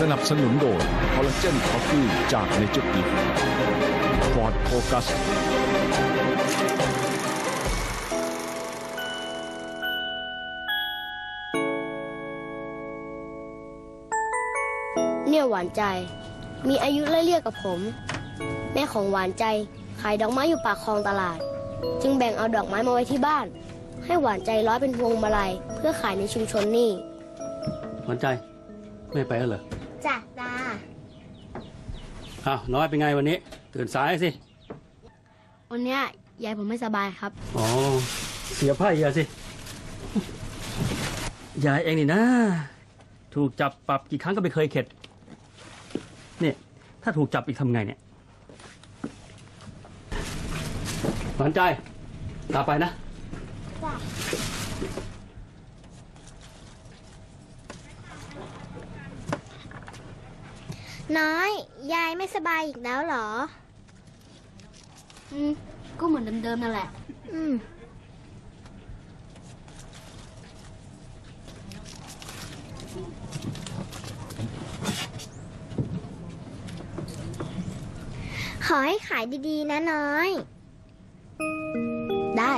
สนับสนุนโดยคอลลาเจนคอฟฟี่จากเนเจอร์กิฟฟอร์ดโฟกัสเนี่ยหวานใจ มีอายุไล่เลี่ยกับผม แม่ของหวานใจขายดอกไม้อยู่ปากคลองตลาด จึงแบ่งเอาดอกไม้มาไว้ที่บ้าน ให้หวานใจร้อยเป็นพวงมาลัยเพื่อขายในชุมชนนี่หวานใจ ไม่ไปแล้วเหรอ จ้ะตา อ้าวน้อยเป็นไงวันนี้ ตื่นสายสิ วันเนี้ยยายผมไม่สบายครับ อ๋อ เสียไพ่อะสิ ยายเองนี่นะ ถูกจับปรับกี่ครั้งก็ไม่เคยเข็ดเนี่ยถ้าถูกจับอีกทำไงเนี่ยหวานใจ ตามไปนะ น้อย ยายไม่สบายอีกแล้วเหรอ อืม ก็เหมือนเดิมๆนั่นแหละ อืม ขอให้ขายดีๆ นะน้อย ได้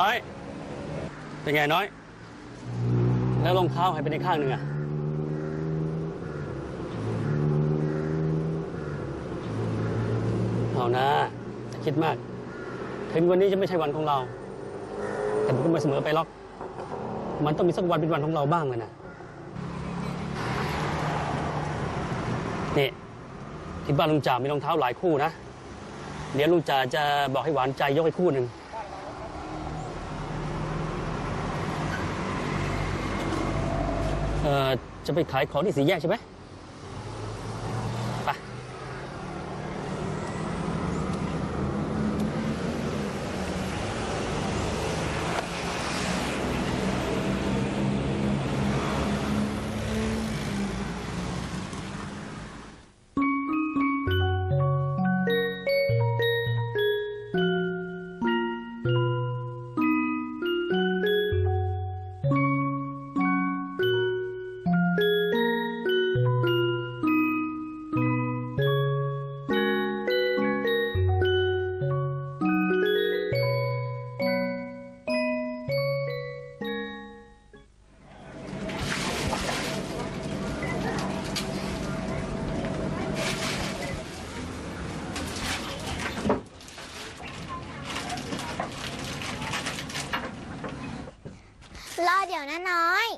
น้อย เป็นไงน้อย แล้วรองเท้าหายไปในข้างหนึ่งอะเอานะอย่าคิดมาก ถึงวันนี้จะไม่ใช่วันของเรา แต่มันก็ไม่เสมอไปหรอก มันต้องมีสักวันเป็นวันของเราบ้างเลยนะ นี่ที่บ้านลุงจ่ามีรองเท้าหลายคู่นะ เดี๋ยวลุงจ่าจะบอกให้หวานใจยกให้คู่หนึ่ง เอ่อ จะไปขายของที่สีแยกใช่ไหม เดี๋ยวนะน้อย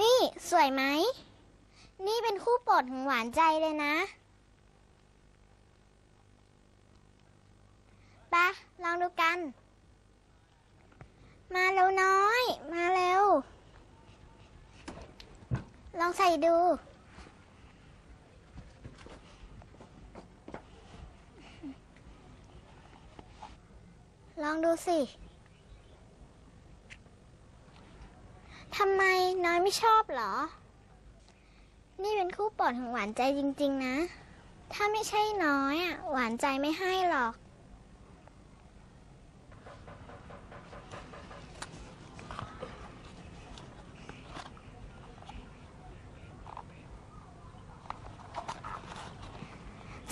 นี่สวยไหม นี่เป็นคู่โปรดของหวานใจเลยนะปะลองดูกัน มาเร็วน้อย มาเร็ว ลองใส่ดู ลองดูสิ ทำไมน้อยไม่ชอบเหรอ นี่เป็นคู่โปรดของหวานใจจริง ๆ นะ ถ้าไม่ใช่น้อยอะ หวานใจไม่ให้หรอก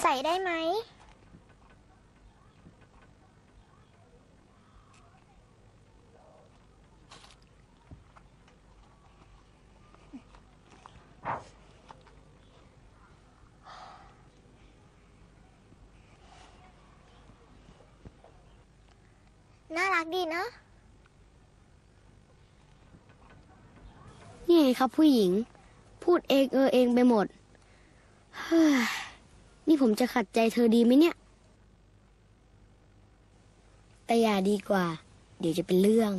ใส่ได้ไหม รักดีเนอะนี่ไงครับผู้หญิง พูดเองเออเองไปหมดเฮ้ยนี่ผมจะขัดใจเธอดีไหมเนี่ย แต่อย่าดีกว่า เดี๋ยวจะเป็นเรื่อง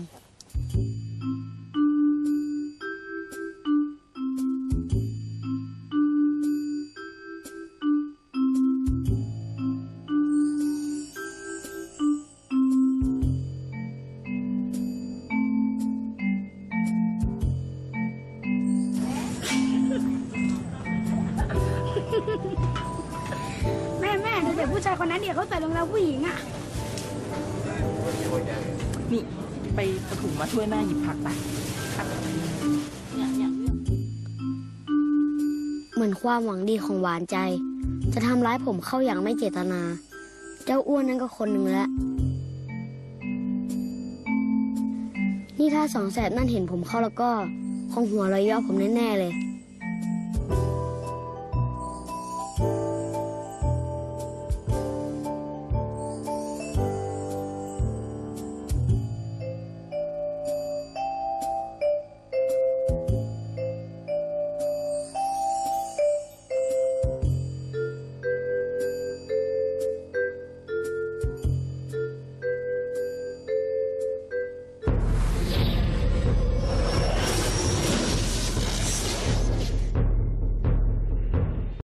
แม่แม่ดูเด็กผู้ชายคนนั้นเดี๋ยวเขาใส่รองเท้าผู้หญิงอะ นี่ไปปถุมมาช่วยแม่หยิบผักไปผักเนี่ยเนี่ยเหมือนความหวังดีของหวานใจ จะทำร้ายผมเข้าอย่างไม่เจตนา เจ้าอ้วนนั่นก็คนหนึ่งแล้ว นี่ถ้าสองแสบนั่นเห็นผมเข้าแล้วก็ คงหัวเราะเยาะผมแน่ ๆ เลย